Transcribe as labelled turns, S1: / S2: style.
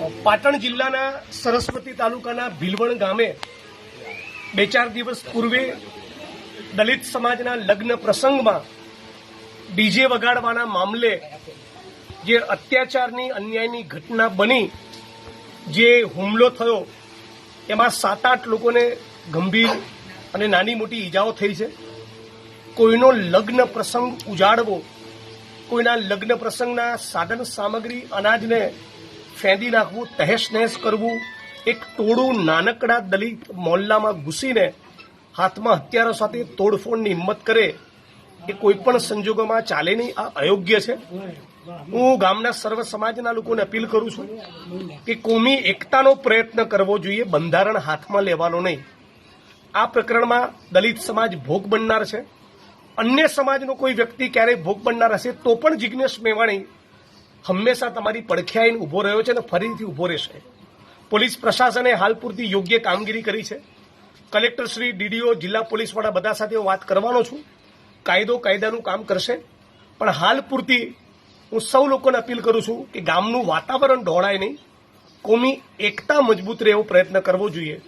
S1: પાટણ જિલ્લાના સરસ્વતી તાલુકાના ભીલવણ ગામે બે ચાર દિવસ પૂર્વે દલિત સમાજના લગ્ન પ્રસંગમાં ડીજે વગાડવાના મામલે જે અત્યાચારની અન્યાયની ઘટના બની, જે હુમલો થયો, એમાં સાત આઠ લોકોને ગંભીર અને નાની મોટી ઈજાઓ થઈ છે. કોઈનો લગ્ન પ્રસંગ ઉજાડવો, કોઈના લગ્ન પ્રસંગના સાધન સામગ્રી અનાજને ફેંદી નાખવું તહેશ નહેશ કરવું, એક ટોળું નાનકડા દલિત મોહલ્લામાં ઘૂસીને હાથમાં હત્યારો સાથે તોડફોડની હિંમત કરે એ કોઈ પણ સંજોગોમાં ચાલે નહીં. આ અયોગ્ય છે. હું ગામના સર્વ સમાજના લોકોને અપીલ કરું છું કે કોમી એકતાનો પ્રયત્ન કરવો જોઈએ, બંધારણ હાથમાં લેવાનો નહીં. આ પ્રકરણમાં દલિત સમાજ ભોગ બનનાર છે. અન્ય સમાજનો કોઈ વ્યક્તિ ક્યારેય ભોગ બનનાર હશે તો પણ જિજ્ઞેશ મેવાણી હંમેશા તમારી પડખ્યાઈને ઊભો રહ્યો છે અને ફરીથી ઊભો રહેશે. પોલીસ પ્રશાસને હાલ પૂરતી યોગ્ય કામગીરી કરી છે. કલેક્ટર શ્રી, ડીડીઓ, જિલ્લા પોલીસ વડા બધા સાથે વાત કરવાનો છું. કાયદો કાયદાનું કામ કરશે. પણ હાલ પૂરતી હું સૌ લોકોને અપીલ કરું છું કે ગામનું વાતાવરણ ઢોળાય નહીં. કોમી એકતા મજબૂત રહે એવો પ્રયત્ન કરવો જોઈએ.